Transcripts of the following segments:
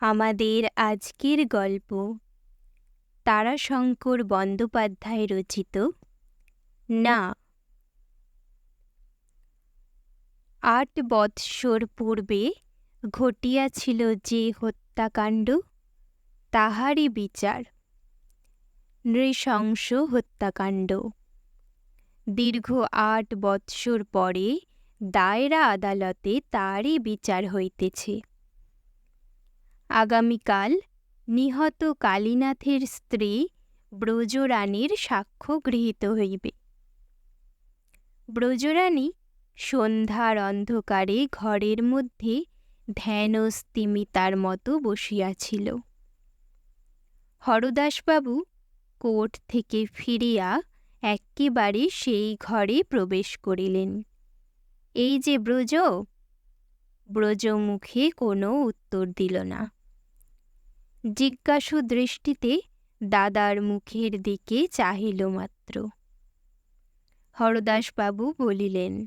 আমাদের আজকের গল্প তারাশঙ্কর বন্দ্যোপাধ্যায় রচিত। না। আট বৎসর পূর্বে ঘটিয়াছিল যে হত্যাকাণ্ড, তাহারই বিচার। নৃশংস হত্যাকাণ্ড। দীর্ঘ আট বৎসর পরে দায়রা আদালতে তারই বিচার হইতেছে। আগামীকাল নিহত কালীনাথের স্ত্রী ব্রজরানীর সাক্ষ্য গৃহীত হইবে। ব্রজরানী সন্ধ্যার অন্ধকারে ঘরের মধ্যে ধ্যান স্তিমিতার মতো বসিয়াছিল। হরদাসবাবু কোর্ট থেকে ফিরিয়া একেবারে সেই ঘরে প্রবেশ করিলেন। এই যে ব্রজ ব্রজ মুখে কোনো উত্তর দিল না। জিজ্ঞাসু দৃষ্টিতে দাদার মুখের দিকে চাহিল মাত্র। হরদাসবাবু বলিলেন,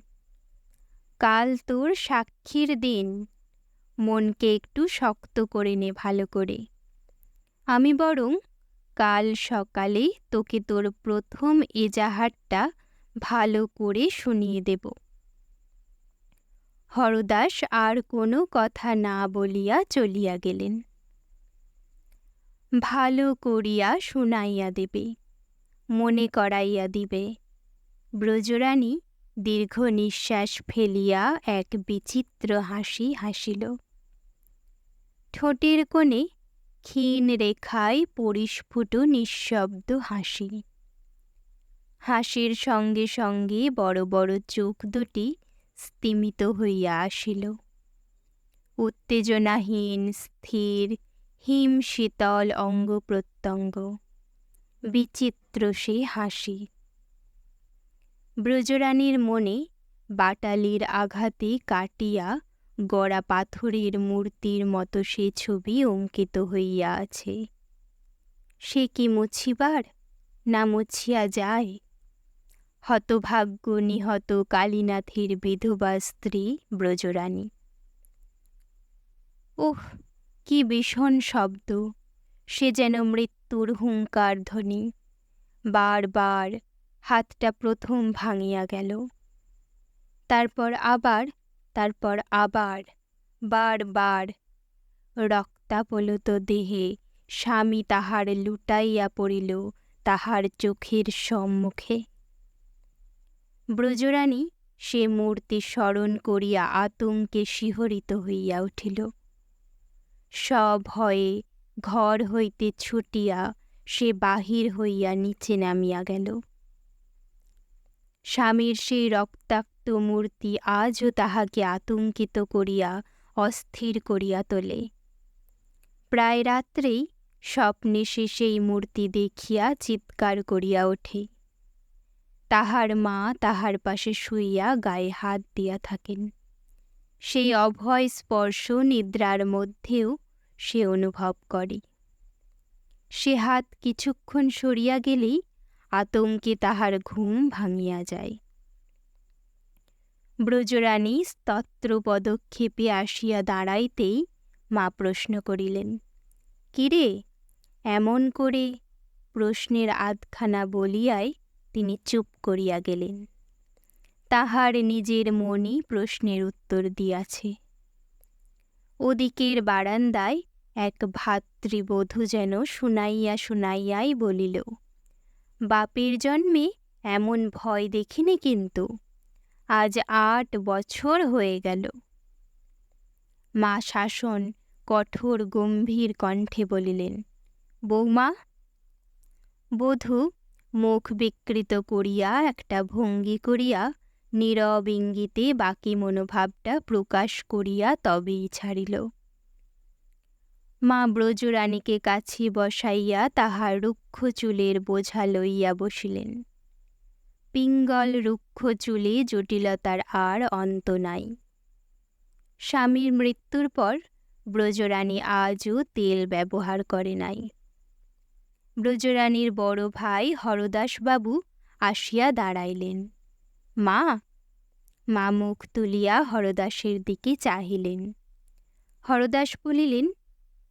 কাল তোর সাক্ষীর দিন। মনকে একটু শক্ত করে নে ভালো করে। আমি বরং কাল সকালে তোকে তোর প্রথম এজাহারটা ভালো করে শুনিয়ে দেব। হরদাস আর কোনো কথা না বলিয়া চলিয়া গেলেন। ভালো করিয়া শুনাইয়া দেবে, মনে করাইয়া দিবে। ব্রজরানী দীর্ঘ নিঃশ্বাস ফেলিয়া এক বিচিত্র হাসি হাসিল। ঠোঁটের কোণে ক্ষীণ রেখায় পরিস্ফুট নিঃশব্দ হাসি। হাসির সঙ্গে সঙ্গে বড় বড় চোখ দুটি স্তিমিত হইয়া আসিল। উত্তেজনাহীন, স্থির হিম শীতল অঙ্গ প্রত্যঙ্গ, বিচিত্র সে হাসি। ব্রজরানীর মনে বাটালির আঘাতে কাটিয়া গড়া পাথরের মূর্তির মতো সে ছবি অঙ্কিত হইয়া আছে। সে কি মুছিবার না মুছিয়া যায়? হতভাগ্য নিহত কালীনাথের বিধবা স্ত্রী ব্রজরানী। ওহ কি ভীষণ শব্দ, সে যেন মৃত্যুর হুঙ্কার ধ্বনি। বারবার হাতটা প্রথম ভাঙিয়া গেল। তারপর আবার তারপর আবার বারবার রক্তাপলত দেহে স্বামী তাহার লুটাইয়া পড়িল তাহার চোখের সম্মুখে। ব্রজরানী সে মূর্তি স্মরণ করিয়া আতঙ্কে শিহরিত হইয়া উঠিল। সভয়ে ঘর হইতে ছুটিয়া সে বাহির হইয়া নিচে নামিয়া গেল। স্বামীর সেই রক্তাক্ত মূর্তি আজও তাহাকে আতঙ্কিত করিয়া, অস্থির করিয়া তোলে। প্রায় রাত্রেই স্বপ্নে সে সেই মূর্তি দেখিয়া চিৎকার করিয়া ওঠে। তাহার মা তাহার পাশে শুইয়া গায়ে হাত দিয়া থাকেন। সেই অভয় স্পর্শ নিদ্রার মধ্যেও সে অনুভব করে। সে হাত কিছুক্ষণ সরিয়া গেলেই আতঙ্কে তাহার ঘুম ভাঙিয়া যায়। ব্রজরানী স্তত্র পদক্ষেপে আসিয়া দাঁড়াইতেই মা প্রশ্ন করিলেন কিরে এমন করে প্রশ্নের আধখানা বলিয়াই তিনি চুপ করিয়া গেলেন। তাহার নিজের মনই প্রশ্নের উত্তর দিয়াছে। ওদিকের বারান্দায় এক ভাতৃবধূ যেন শুনাইয়া শুনাইয়াই বলিল, বাপের জন্মে এমন ভয় দেখিনি কিন্তু, আজ আট বছর হয়ে গেল মা শাসন কঠোর গম্ভীর কণ্ঠে বলিলেন, বৌমা, বধূ মুখ বিকৃত করিয়া একটা ভঙ্গি করিয়া নীরব ইঙ্গিতে বাকি মনোভাবটা প্রকাশ করিয়া তবেই ছাড়িল। মা ব্রজরানীকে কাছে বসাইয়া তাহার রুক্ষ চুলের বোঝা লইয়া বসিলেন। পিঙ্গল রুক্ষ চুলে জটিলতার আর অন্ত নাই। স্বামীর মৃত্যুর পর ব্রজরানী আজও তেল ব্যবহার করে নাই। ব্রজরানীর বড় ভাই হরদাসবাবু আসিয়া দাঁড়াইলেন। মা। মা মুখ তুলিয়া হরদাসের দিকে চাহিলেন। হরদাস বলিলেন,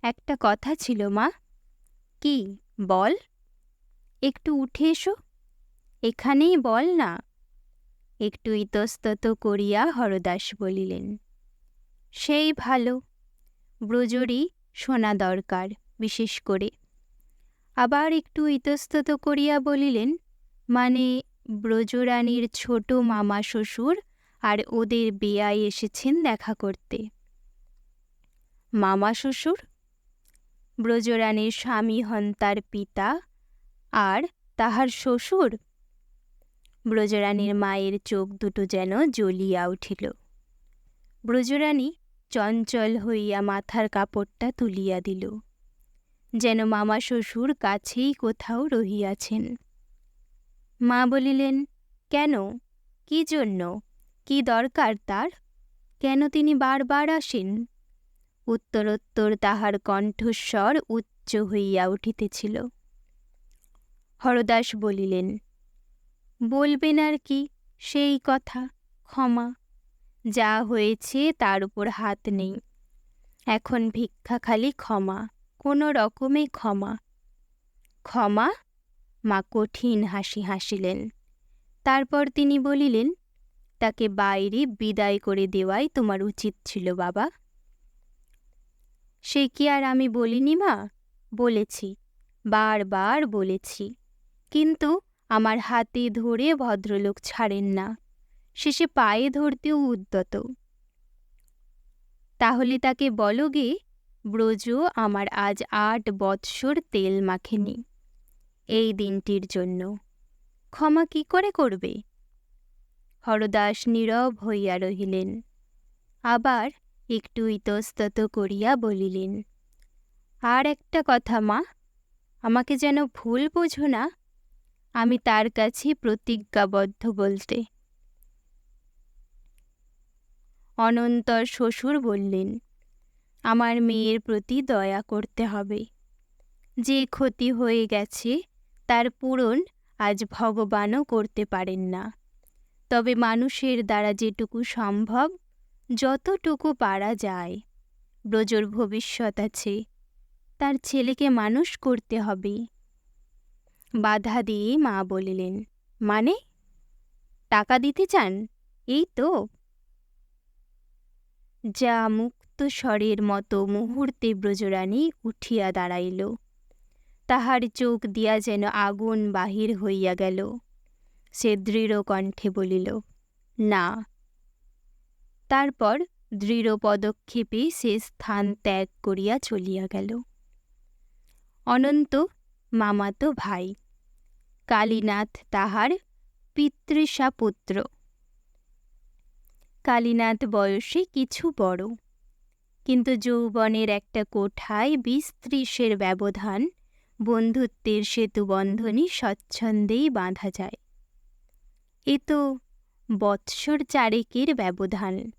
একটা কথা ছিল মা। কি, বল? একটু উঠে এসো। এখানেই বল না? একটু ইতস্তত করিয়া, হরদাস বলিলেন। সেই ভালো। ব্রজরই শোনা দরকার, বিশেষ করে। আবার একটু ইতস্তত করিয়া বলিলেন মানে ব্রজরানীর ছোট মামা শ্বশুর আর ওদের বেয়াই এসেছেন দেখা করতে। মামা শ্বশুর, ব্রজরানীর স্বামী হন তার পিতা আর তাহার শ্বশুর। ব্রজরানীর মায়ের চোখ দুটো যেন জ্বলিয়া উঠিল। ব্রজরানী চঞ্চল হইয়া মাথার কাপড়টা তুলিয়া দিল। যেন মামা শ্বশুর কাছেই কোথাও রহিয়াছেন। মা বলিলেন, কেন? কি জন্য? কি দরকার তার? কেন তিনি বারবার আসেন? উত্তরোত্তর তাহার কণ্ঠস্বর উচ্চ হইয়া উঠিতেছিল। হরদাস বলিলেন, বলবেন আর কি সেই কথা, ক্ষমা। যা হয়েছে তার উপর হাত নেই। এখন ভিক্ষা খালি ক্ষমা, কোনো রকমে ক্ষমা। ক্ষমা মা কঠিন হাসি হাসিলেন। তারপর তিনি বলিলেন, তাকে বাইরে বিদায় করে দেওয়াই তোমার উচিত ছিল, বাবা। সে কি আর আমি বলিনি, মা? বলেছি, বারবার বলেছি। কিন্তু আমার হাতে ধরে ভদ্রলোক ছাড়েন না। শেষে পায়ে ধরতেও উদ্যত। তাহলে তাকে বলো গে ব্রজ আমার আজ আট বৎসর তেল মাখেনি। এই দিনটির জন্য। ক্ষমা কি করে করবে? হরদাস নীরব হইয়া রহিলেন। আবার একটু ইতস্তত করিয়া বলিলেন, আর একটা কথা মা, আমাকে যেন ভুল বোঝো না, আমি তার কাছে প্রতিজ্ঞাবদ্ধ বলতে। অনন্তর শ্বশুর বললেন, আমার মেয়ের প্রতি দয়া করতে হবে। যে ক্ষতি হয়ে গেছে তার পূরণ আজ ভগবানও করতে পারেন না। তবে মানুষের দ্বারা যেটুকু সম্ভব, যতটুকু পারা যায়, ব্রজর ভবিষ্যৎ আছে, তার ছেলেকে মানুষ করতে হবে। বাধা দিয়ে মা বলিলেন মানে? টাকা দিতে চান? এই তো? যা মুক্ত স্বরের মতো মুহূর্তে ব্রজরানী উঠিয়া দাঁড়াইল। তাহার চোখ দিয়া যেন আগুন বাহির হইয়া গেল। সে দৃঢ় কণ্ঠে বলিল, না। তারপর দৃঢ় পদক্ষেপে সে স্থান ত্যাগ করিয়া চলিয়া গেল। অনন্ত মামাতো ভাই, কালীনাথ তাহার পিতৃষা পুত্র। কালীনাথ বয়সে কিছু বড়, কিন্তু যৌবনের একটা কোঠায় বিশ ব্যবধান বন্ধুত্বের সেতু বন্ধনী স্বচ্ছন্দেই বাঁধা যায়। এ তো বৎসর চারেকের ব্যবধান।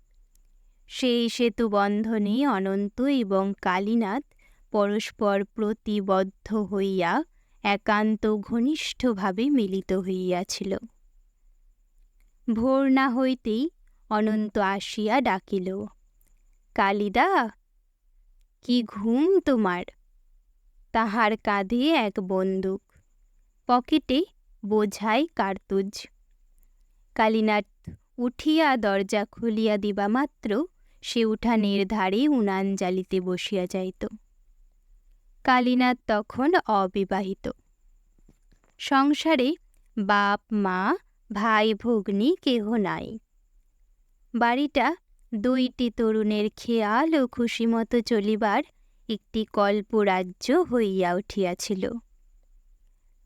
সেই সেতু বন্ধনে অনন্ত এবং কালীনাথ পরস্পর প্রতিবদ্ধ হইয়া একান্ত ঘনিষ্ঠভাবে মিলিত হইয়াছিল। ভোর না হইতেই অনন্ত আসিয়া ডাকিল, কালিদা, কি ঘুম তোমার? তাহার কাঁধে এক বন্দুক। পকেটে বোঝাই কার্তুজ। কালীনাথ উঠিয়া দরজা খুলিয়া দিবা মাত্র, সে উঠানের ধারে উনান জ্বালিতে বসিয়া যাইত। কালীনাথ তখন অবিবাহিত। সংসারে বাপ, মা, ভাই, ভগ্নী কেহ নাই। বাড়িটা দুইটি তরুণের খেয়াল ও খুশিমতো চলিবার একটি কল্পরাজ্য হইয়া উঠিয়াছিল।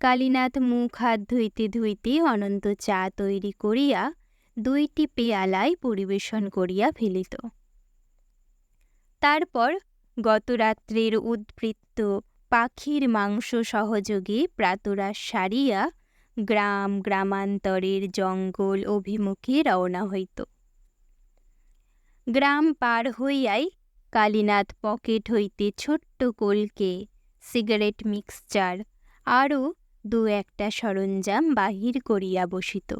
কালীনাথ মুখ হাত ধুইতে ধুইতে অনন্ত চা তৈরি করিয়া দুইটি পেয়ালায় পরিবেশন করিয়া ফেলিত। তারপর গতরাত্রের উদ্বৃত্ত পাখির মাংস সহযোগে প্রাতরাশ সারিয়া গ্রাম গ্রামান্তরের জঙ্গল অভিমুখে রওনা হইত। গ্রাম পার হইয়াই কালীনাথ পকেট হইতে ছোট্ট কোলকে সিগারেট মিক্সচার আরও দু একটা সরঞ্জাম বাহির করিয়া বসিত।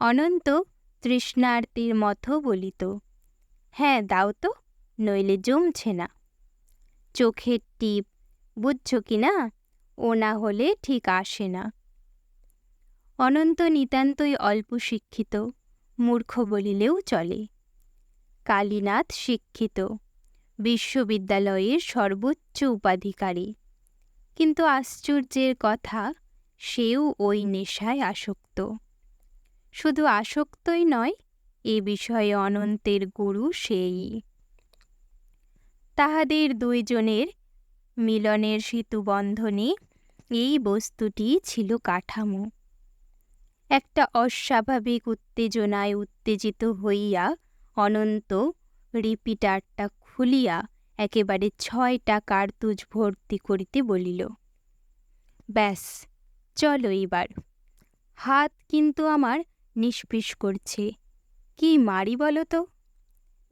অনন্ত তৃষ্ণার্তির মতো বলিত হ্যাঁ দাও তো, নইলে জমছে না। চোখের টিপ, বুঝছ কি না, ও না হলে ঠিক আসে না। অনন্ত নিতান্তই অল্প শিক্ষিত, মূর্খ বলিলেও চলে। কালীনাথ শিক্ষিত, বিশ্ববিদ্যালয়ের সর্বোচ্চ উপাধিকারী। কিন্তু আশ্চর্যের কথা, সেও ওই নেশায় আসক্ত। শুধু আসক্তই নয়, এ বিষয়ে অনন্তের গুরু সেই। তাহাদের দুইজনের মিলনের সেতুবন্ধনে এই বস্তুটি ছিল কাঠামো। একটা অস্বাভাবিক উত্তেজনায় উত্তেজিত হইয়া অনন্ত রিপিটারটা খুলিয়া একেবারে ছয়টা কার্তুজ ভর্তি করিতে বলিল, ব্যাস, চলো এবার হাত কিন্তু আমার নিষ্পিস করছে। কি মারি বলো তো?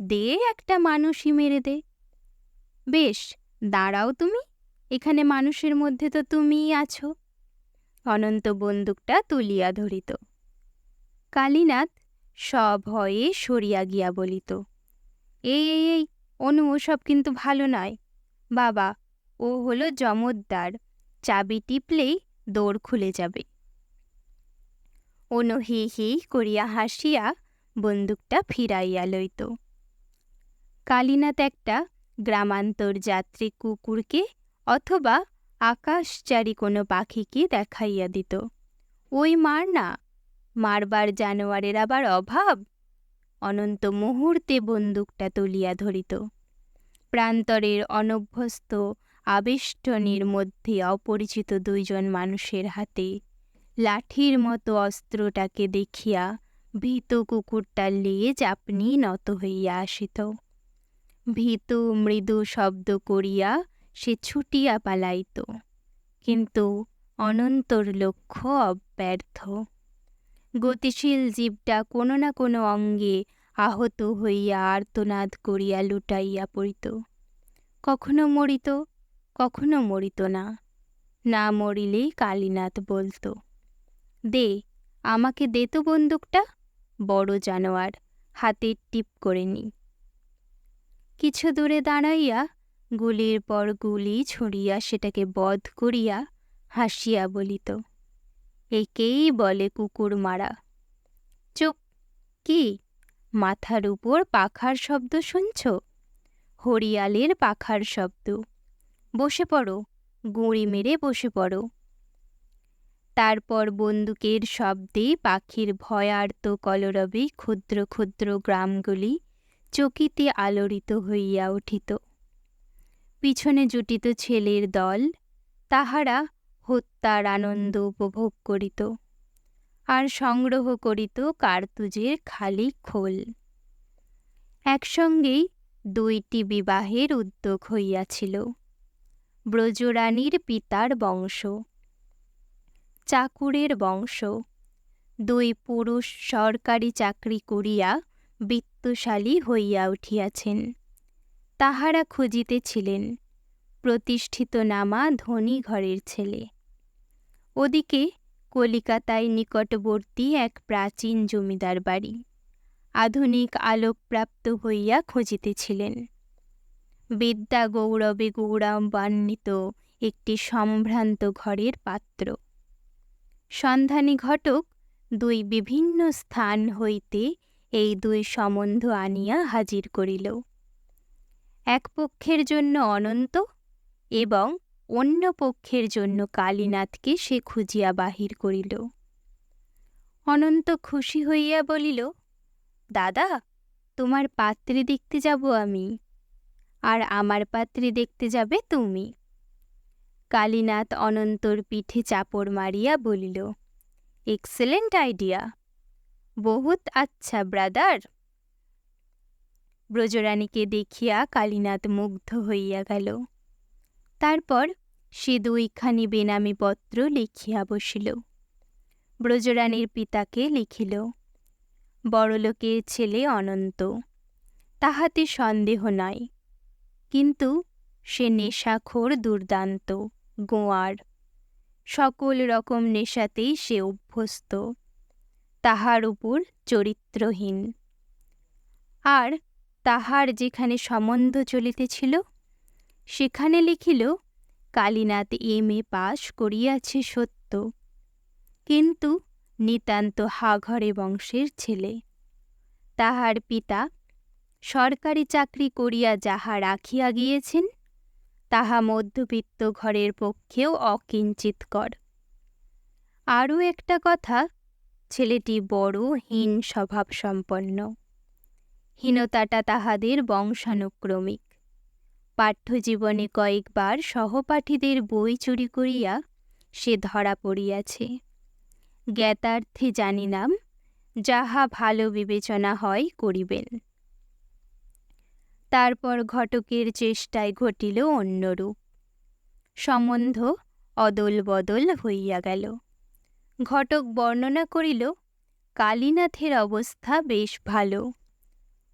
দে একটা মানুষই মেরে দে। বেশ, দাঁড়াও তুমি, এখানে মানুষের মধ্যে তো তুমিই আছো। অনন্ত বন্দুকটা তুলিয়া ধরিত। কালীনাথ সভয়ে সরিয়া গিয়া বলিত, এই এই এই, অনু ওসব কিন্তু ভালো নয়। বাবা, ও হলো জমদ্দার চাবি টিপলেই দৌড় খুলে যাবে অনু হি হি করিয়া হাসিয়া বন্দুকটা ফিরাইয়া লইত। কালীনাথ একটা গ্রামান্তর যাত্রী কুকুরকে অথবা আকাশচারী কোনো পাখিকে দেখাইয়া দিত। ওই মার না মারবার জানোয়ারের আবার অভাব? অনন্ত মুহূর্তে বন্দুকটা তুলিয়া ধরিত। প্রান্তরের অনভ্যস্ত আবেষ্টনীর মধ্যে অপরিচিত দুইজন মানুষের হাতে লাঠির মতো অস্ত্রটাকে দেখিয়া ভীত কুকুরটার লেজ আপনি নত হইয়া আসিত। ভীতু মৃদু শব্দ করিয়া সে ছুটিয়া পালাইত। কিন্তু অনন্তর লক্ষ্য অব্যর্থ। গতিশীল জীবটা কোনো না কোনো অঙ্গে আহত হইয়া আর্তনাদ করিয়া লুটাইয়া পড়িত। কখনো মরিত কখনো মরিত না। না মরিলেই কালীনাথ বলতো, দে, আমাকে দে তো বন্দুকটা, বড় জানোয়ার হাতের টিপ করে নি। কিছু দূরে দাঁড়াইয়া গুলির পর গুলি ছড়িয়া সেটাকে বধ করিয়া হাসিয়া বলিত একেই বলে কুকুর মারা চুপ, কি? মাথার উপর পাখার শব্দ শুনছ? হরিয়ালের পাখার শব্দ। বসে পড়ো, গুঁড়ি মেরে বসে পড়ো। তারপর বন্দুকের শব্দে পাখির ভয়ার্ত কলরবে ক্ষুদ্র ক্ষুদ্র গ্রামগুলি চকিতে আলোড়িত হইয়া উঠিত। পিছনে জুটিত ছেলের দল, তাহারা হত্যার আনন্দ উপভোগ করিত। আর সংগ্রহ করিত কার্তুজের খালি খোল। একসঙ্গেই দুইটি বিবাহের উদ্যোগ হইয়াছিল। ব্রজরানীর পিতার বংশ, চাকুরের বংশ। দুই পুরুষ সরকারি চাকরি করিয়া বিত্তশালী হইয়া উঠিয়াছেন। তাহারা খুঁজিতেছিলেন প্রতিষ্ঠিত নামা ধনী ঘরের ছেলে। ওদিকে কলিকাতায় নিকটবর্তী এক প্রাচীন জমিদার বাড়ি আধুনিক আলোকপ্রাপ্ত হইয়া খুঁজিতেছিলেন। বিদ্যা গৌরবে গৌরবান্বিত একটি সম্ভ্রান্ত ঘরের পাত্র। সন্ধানী ঘটক দুই বিভিন্ন স্থান হইতে এই দুই সম্বন্ধ আনিয়া হাজির করিল। এক পক্ষের জন্য অনন্ত এবং অন্য পক্ষের জন্য কালীনাথকে সে খুঁজিয়া বাহির করিল। অনন্ত খুশি হইয়া বলিল, দাদা, তোমার পাত্রী দেখতে যাব আমি, আর আমার পাত্রী দেখতে যাবে তুমি। কালীনাথ অনন্তর পিঠে চাপড় মারিয়া বলিল, এক্সেলেন্ট আইডিয়া। বহুত আচ্ছা ব্রাদার। ব্রজরানীকে দেখিয়া কালীনাথ মুগ্ধ হইয়া গেল। তারপর সে দুইখানি বেনামি পত্র লিখিয়া বসিল। ব্রজরানীর পিতাকে লিখিল বড়লোকের ছেলে অনন্ত, তাহাতে সন্দেহ নয় কিন্তু সে নেশাখোর দুর্দান্ত, গোয়ার, সকল রকম নেশাতেই সে অভ্যস্ত, তাহার উপর চরিত্রহীন। আর তাহার যেখানে সম্বন্ধ চলিতেছিল, সেখানে লিখিল কালীনাথ এম এ পাশ করিয়াছে সত্য। কিন্তু নিতান্ত হাঘরে বংশের ছেলে। তাহার পিতা সরকারি চাকরি করিয়া যাহা রাখিয়া গিয়েছেন, তাহা মধ্যবিত্ত ঘরের পক্ষেও অকিঞ্চিতকর আরও একটা কথা, ছেলেটি বড়, হীন, স্বভাবসম্পন্ন। হীনতাটা তাহাদের বংশানুক্রমিক। পাঠ্যজীবনে কয়েকবার সহপাঠীদের বই চুরি করিয়া সে ধরা পড়িয়াছে। জ্ঞাতার্থে জানিলাম, যাহা ভালো বিবেচনা হয় করিবেন। তারপর ঘটকের চেষ্টায় ঘটিল অন্যরূপ। সম্বন্ধ অদল বদল হইয়া গেল। ঘটক বর্ণনা করিল, কালীনাথের অবস্থা বেশ ভালো।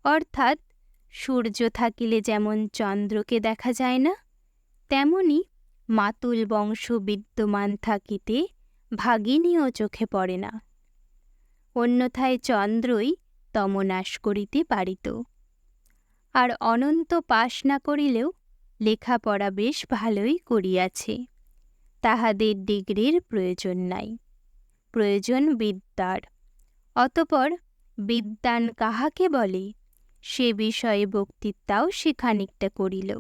অর্থাৎ সূর্য থাকিলে যেমন চন্দ্রকে দেখা যায় না, তেমনি মাতুল বংশ বিদ্যমান থাকিতে ভাগিনীও চোখে পড়ে না। অন্যথায় চন্দ্রই তমনাশ করিতে পারিত। আর অনন্ত পাশ না করিলেও লেখাপড়া বেশ ভালোই করিয়াছে। তাহাদের ডিগ্রির প্রয়োজন নাই। প্রয়োজন বিদ্যার। অতপর বিদ্যান কাহাকে বলে? সে বিষয়ে বক্তৃতাও সে খানিকটা করিল।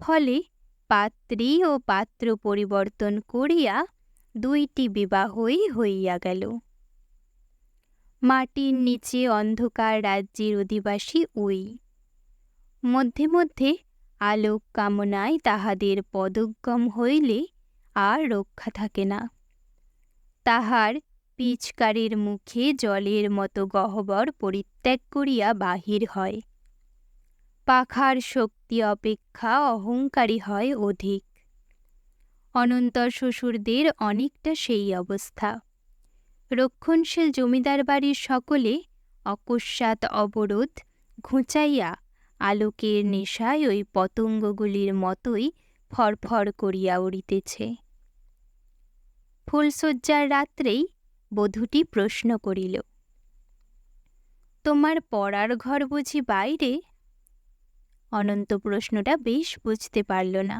ফলে পাত্রী ও পাত্র পরিবর্তন করিয়া দুইটি বিবাহই হইয়া গেল। মাটির নিচে অন্ধকার রাজ্যের অধিবাসী ওই মধ্যে মধ্যে আলোক কামনায় তাহাদের পদগম হইলে আর রক্ষা থাকে না। তাহার পিচকারির মুখে জলের মতো গহ্বর পরিত্যাগ করিয়া বাহির হয়। পাখার শক্তি অপেক্ষা অহংকারী হয় অধিক। অনন্তর শ্বশুরদের অনেকটা সেই অবস্থা। রক্ষণশীল জমিদার বাড়ির সকলে অকস্মাৎ অবরোধ ঘুঁচাইয়া আলোকের নেশায় ওই পতঙ্গগুলির মতোই ফরফর করিয়া উড়িতেছে। ফুলশয্যার রাত্রেই বধূটি প্রশ্ন করিল, তোমার পড়ার ঘর বুঝি বাইরে? অনন্ত প্রশ্নটা বেশ বুঝতে পারল না।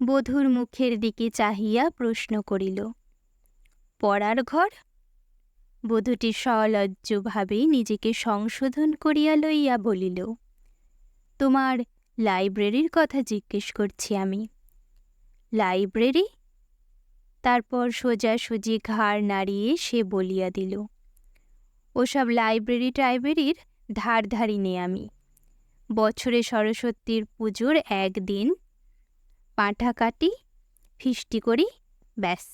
বধূর মুখের দিকে চাহিয়া প্রশ্ন করিল, পড়ার ঘর? বধূটি সলজ্জভাবে নিজেকে সংশোধন করিয়া লইয়া বলিল, তোমার লাইব্রেরির কথা জিজ্ঞেস করছি আমি। লাইব্রেরি? তারপর সোজাসুজি ঘাড় নাড়িয়ে সে বলিয়া দিল, ওসব লাইব্রেরি টাইব্রেরির ধার ধারি নে আমি। বছরে সরস্বতীর পুজোর একদিন পাঁঠা কাটি, ফিষ্টি করি, ব্যাস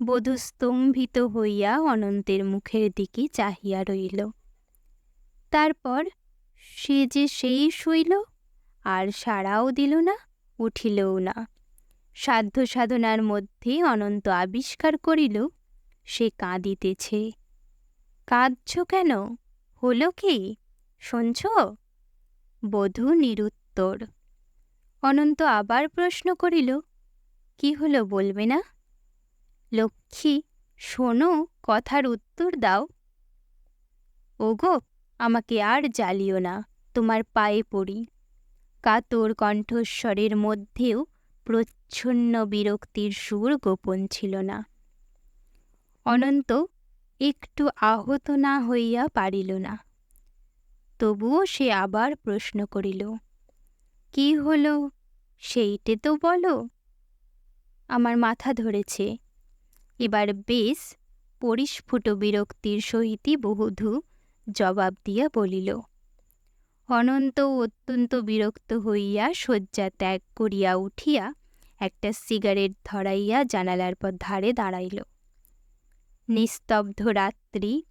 বধূ স্তম্ভিত হইয়া অনন্তের মুখের দিকে চাহিয়া রইল। তারপর সে যে সেই শুইল, আর সাড়াও দিল না, উঠিলও না। সাধ্য সাধনার মধ্যে অনন্ত আবিষ্কার করিল, সে কাঁদিতেছে। কাঁদছ কেন? হলো কি? শুনছ? বধূ নিরুত্তর। অনন্ত আবার প্রশ্ন করিল, কি হলো বলবে না? লক্ষ্মী, শোনো, কথার উত্তর দাও। ওগো, আমাকে আর জ্বালিও না, তোমার পায়ে পড়ি। কাতর কণ্ঠস্বরের মধ্যেও প্রচ্ছন্ন বিরক্তির সুর গোপন ছিল না। অনন্ত একটু আহত না হইয়া পারিল না। তবুও সে আবার প্রশ্ন করিল, কি হলো? সেইটে তো বলো। আমার মাথা ধরেছে। এবার বেশ পরিস্ফুট বিরক্তির সহিতই বহুধু জবাব দিয়া বলিল, অনন্ত অত্যন্ত বিরক্ত হইয়া শয্যা ত্যাগ করিয়া উঠিয়া একটা সিগারেট ধরাইয়া জানালার পর ধারে দাঁড়াইল। নিস্তব্ধ রাত্রি,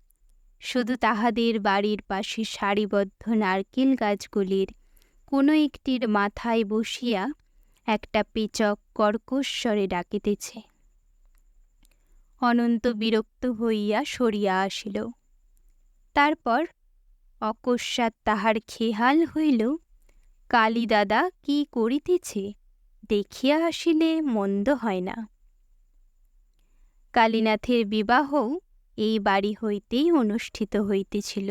শুধু তাহাদের বাড়ির পাশে সারিবদ্ধ নারকেল গাছগুলির কোনো একটির মাথায় বসিয়া একটা পেচক কর্কশ্বরে ডাকিতেছে। অনন্ত বিরক্ত হইয়া সরিয়া আসিল। তারপর অকস্মাৎ তাহার খেহাল হইল কালী দাদা কি করিতেছে? দেখিয়া আসিলে মন্দ হয় না। কালীনাথের বিবাহ এই বাড়ি হইতেই অনুষ্ঠিত হইতেছিল।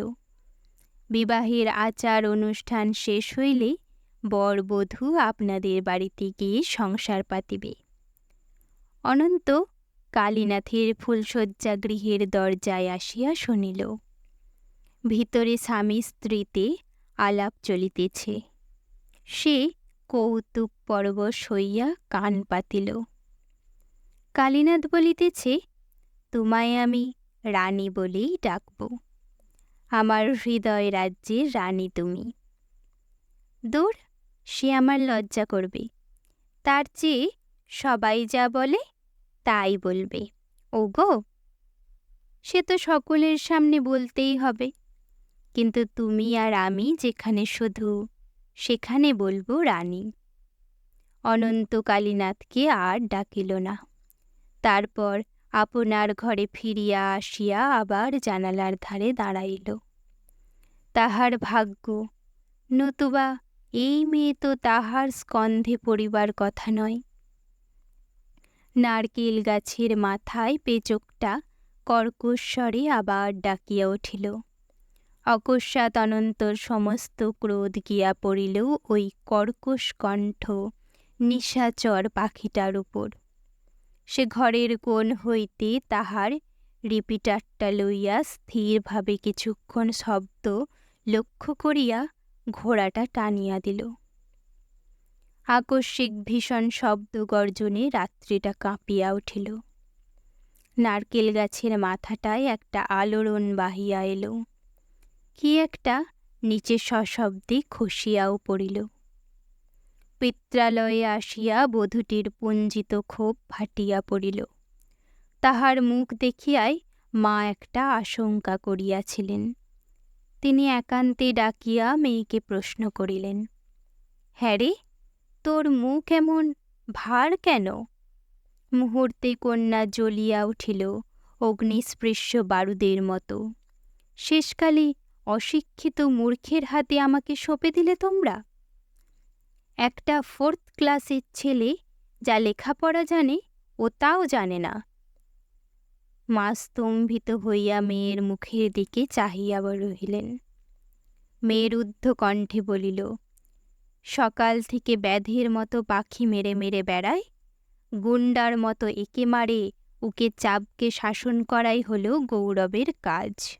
বিবাহের আচার অনুষ্ঠান শেষ হইলে বর বধূ আপনাদের বাড়িতে গিয়ে সংসার পাতিবে। অনন্ত কালীনাথের ফুলশয্যা গৃহের দরজায় আসিয়া শুনিল, ভিতরে স্বামী স্ত্রীতে আলাপ চলিতেছে। সে কৌতুক পরবশ হইয়া কান পাতিল। কালীনাথ বলিতেছে, তোমায় আমি রানী বলেই ডাকব। আমার হৃদয় রাজ্যের রানী তুমি। দূর, সে আমার লজ্জা করবে। তার চেয়ে সবাই যা বলে, তাই বলবে। ওগো, সে তো সকলের সামনে বলতেই হবে। কিন্তু তুমি আর আমি যেখানে শুধু সেখানে বলব, রানী, অনন্তকালীনাথকে আর ডাকিল না। তারপর আপনার ঘরে ফিরিয়া আসিয়া আবার জানালার ধারে দাঁড়াইল। তাহার ভাগ্য, নতুবা এই মেয়ে তো তাহার স্কন্ধে পড়িবার কথা নয়। নারকেল গাছের মাথায় পেচকটা কর্কশ্বরে আবার ডাকিয়া উঠিল। অকস্মাৎ অনন্তর সমস্ত ক্রোধ গিয়া পড়িল ওই কর্কশ কণ্ঠ নিশাচর পাখিটার উপর। সে ঘরের কোণ হইতে তাহার রিপিটারটা লইয়া স্থিরভাবে কিছুক্ষণ শব্দ লক্ষ্য করিয়া ঘোড়াটা টানিয়া দিল। আকস্মিক ভীষণ শব্দ গর্জনে রাত্রিটা কাঁপিয়া উঠিল। নারকেল গাছের মাথাটায় একটা আলোড়ন বাহিয়া এলো। কি একটা নিচে সশব্দে খসিয়াও পড়িল। পিত্রালয়ে আসিয়া বধূটির পুঞ্জিত ক্ষোভ ফাটিয়া পড়িল। তাহার মুখ দেখিয়াই মা একটা আশঙ্কা করিয়াছিলেন। তিনি একান্তে ডাকিয়া মেয়েকে প্রশ্ন করিলেন হ্যাঁ রে, তোর মুখ এমন ভার কেন মুহূর্তে কন্যা জ্বলিয়া উঠিল অগ্নিস্পৃশ্য বারুদের মতো। শেষকালে অশিক্ষিত মূর্খের হাতে আমাকে সঁপে দিলে তোমরা? একটা ফোর্থ ক্লাসের ছেলে যা লেখাপড়া জানে ও তাও জানে না। মা স্তম্ভিত হইয়া মেয়ের মুখের দিকে চাহিয়া রহিলেন। মেয়ের উদ্ধ কণ্ঠে বলিল, সকাল থেকে ব্যাধির মতো পাখি মেরে মেরে বেড়ায়। গুন্ডার মতো একে মারে উকে চাপকে শাসন করাই হল গৌরবের কাজ।